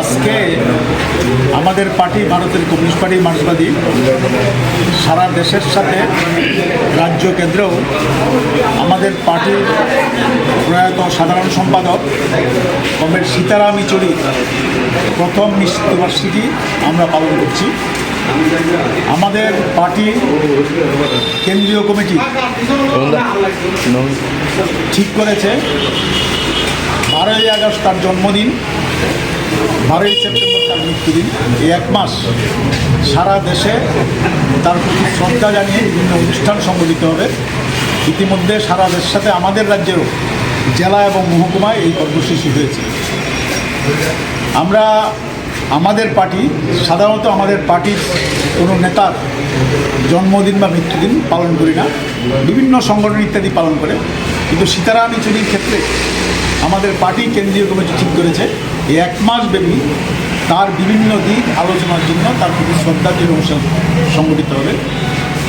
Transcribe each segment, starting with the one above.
আজকে আমাদের পার্টি, ভারতের কমিউনিস্ট পার্টি, মার্ক্সবাদী, সারা দেশের সাথে রাজ্য কেন্দ্রেও আমাদের পার্টির প্রয়াত সাধারণ সম্পাদক কমরেড সীতারাম ইচুরি প্রথম মৃত্যুবার্ষিকী আমরা পালন করছি। আমাদের পার্টি কেন্দ্রীয় কমিটি ঠিক করেছে। বারোই আগস্ট তার জন্মদিন। বারোই সেপ্টেম্বর তার মৃত্যুদিন। এই এক মাস সারা দেশে তার প্রতি শ্রদ্ধা জানিয়ে বিভিন্ন অনুষ্ঠান সংগঠিত হবে। ইতিমধ্যে সারা দেশের সাথে আমাদের রাজ্যেরও জেলা এবং মহকুমায় এই কর্মসূচি হয়েছে। আমরা আমাদের পার্টি, সাধারণত আমাদের পার্টির কোনো নেতার জন্মদিন বা মৃত্যুদিন পালন করি না। বিভিন্ন সংগঠন ইত্যাদি পালন করে। কিন্তু সীতারাম ইচুরির ক্ষেত্রে আমাদের পার্টি কেন্দ্রীয় কমিটি ঠিক করেছে। এই এক মাস ব্যাপী তার বিভিন্ন দিক আলোচনার জন্য তার প্রতি শ্রদ্ধাঞ্জলি অনুষ্ঠান সংগঠিত হবে।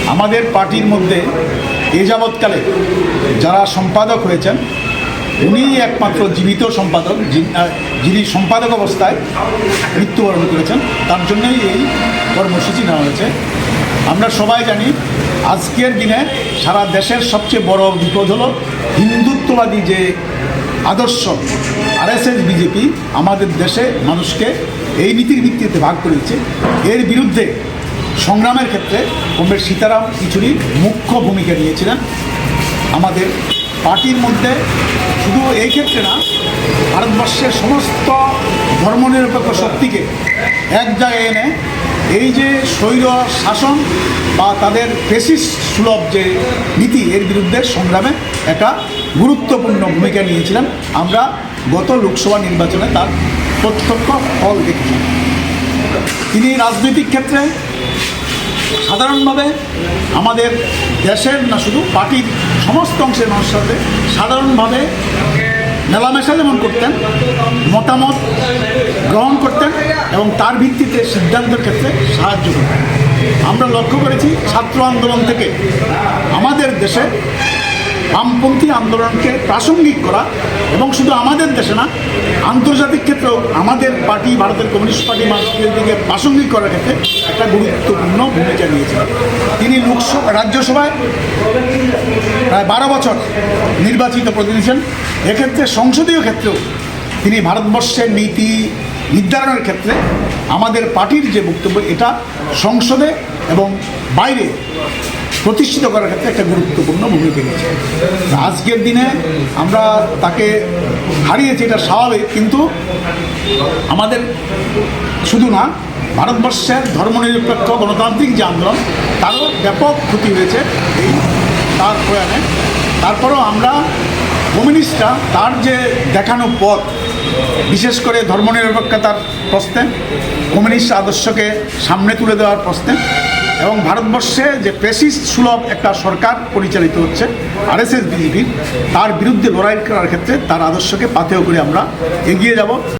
আমাদের পার্টির মধ্যে এ যাবৎকালে যারা সম্পাদক হয়েছেন, উনি একমাত্র জীবিত সম্পাদক যিনি- সম্পাদক অবস্থায় মৃত্যুবরণ করেছেন, তার জন্যই এই কর্মসূচি নেওয়া হয়েছে। আমরা সবাই জানি আজকের দিনে সারা দেশের সবচেয়ে বড় বিপদ হলো হিন্দুত্ববাদী যে আদর্শ আরএসএস বিজেপি আমাদের দেশে মানুষকে এই নীতির ভিত্তিতে ভাগ করে দিচ্ছে। এর বিরুদ্ধে সংগ্রামের ক্ষেত্রে কমরেড সীতারাম ইচুরি মুখ্য ভূমিকা নিয়েছিলেন। আমাদের পার্টির মধ্যে শুধু এই ক্ষেত্রে না, ভারতবর্ষের সমস্ত ধর্মনিরপেক্ষ শক্তিকে এক জায়গায় এনে এই যে স্বৈর শাসন বা তাদের ফেসিস সুলভ যে নীতি, এর বিরুদ্ধে সংগ্রামে একটা গুরুত্বপূর্ণ ভূমিকা নিয়েছিলেন আমরা গত লোকসভা নির্বাচনে তার প্রত্যক্ষ ফল দেখেছি তিনি রাজনৈতিক ক্ষেত্রে সাধারণভাবে আমাদের দেশের না শুধু পার্টির সমস্ত অংশের মানুষের সাথে সাধারণভাবে মেলামেশা যেমন করতেন, মতামত গ্রহণ করতেন এবং তার ভিত্তিতে সিদ্ধান্তের ক্ষেত্রে সাহায্য করতেন। আমরা লক্ষ্য করেছি ছাত্র আন্দোলন থেকে আমাদের দেশে বামপন্থী আন্দোলনকে প্রাসঙ্গিক করা এবং শুধু আমাদের দেশে না, আন্তর্জাতিক ক্ষেত্রেও আমাদের পার্টি, ভারতের কমিউনিস্ট পার্টি মার্ক্সবাদী দিকে প্রাসঙ্গিক করার ক্ষেত্রে একটা গুরুত্বপূর্ণ ভূমিকা নিয়েছেন তিনি লোকসভা, রাজ্যসভায় প্রায় বারো বছর নির্বাচিত প্রতিনিধি ছিলেন। এক্ষেত্রে সংসদীয় ক্ষেত্রেও তিনি ভারতবর্ষের নীতি নির্ধারণের ক্ষেত্রে আমাদের পার্টির যে বক্তব্য, এটা সংসদে এবং বাইরে প্রতিষ্ঠিত করার ক্ষেত্রে একটা গুরুত্বপূর্ণ ভূমিকা নিয়েছে। আজকের দিনে আমরা তাকে হারিয়েছি, এটা স্বাভাবিক, কিন্তু আমাদের শুধু না, ভারতবর্ষের ধর্মনিরপেক্ষ গণতান্ত্রিক যে আন্দোলন, তারও ব্যাপক ক্ষতি হয়েছে এই তার প্রয়াণে। তারপরেও আমরা কমিউনিস্টরা তার যে দেখানো পথ, বিশেষ করে ধর্মনিরপেক্ষতার প্রশ্নে, কমিউনিস্ট আদর্শকে সামনে তুলে দেওয়ার প্রশ্নে এবং ভারতবর্ষে যে পেশিস সুলভ একটা সরকার পরিচালিত হচ্ছে, আরএসএস বিজেপির, তার বিরুদ্ধে লড়াই করার ক্ষেত্রে তার আদর্শকে পাথেয় করে আমরা এগিয়ে যাব।